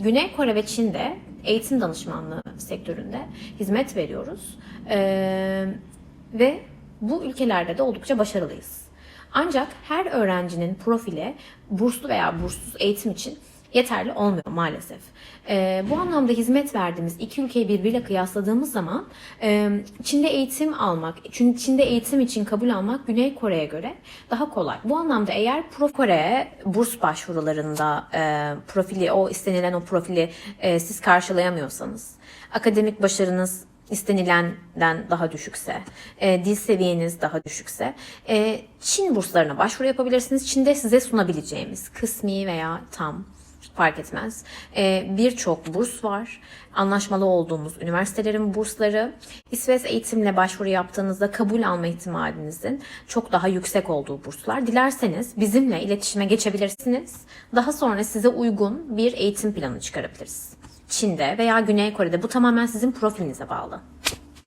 Güney Kore ve Çin'de eğitim danışmanlığı sektöründe hizmet veriyoruz. Ee, ve bu ülkelerde de oldukça başarılıyız. Ancak her öğrencinin profili burslu veya burssuz eğitim için yeterli olmuyor maalesef. Ee, bu anlamda hizmet verdiğimiz iki ülkeyi birbiriyle kıyasladığımız zaman e, Çin'de eğitim almak, çünkü Çin'de eğitim için kabul almak Güney Kore'ye göre daha kolay. Bu anlamda eğer Prof Kore'ye burs başvurularında e, profili, o istenilen o profili e, siz karşılayamıyorsanız, akademik başarınız istenilenden daha düşükse, e, dil seviyeniz daha düşükse e, Çin burslarına başvuru yapabilirsiniz. Çin'de size sunabileceğimiz kısmi veya tam fark etmez. E, Birçok burs var. Anlaşmalı olduğumuz üniversitelerin bursları. İsveç eğitimle başvuru yaptığınızda kabul alma ihtimalinizin çok daha yüksek olduğu burslar. Dilerseniz bizimle iletişime geçebilirsiniz. Daha sonra size uygun bir eğitim planı çıkarabiliriz. Çin'de veya Güney Kore'de bu tamamen sizin profilinize bağlı.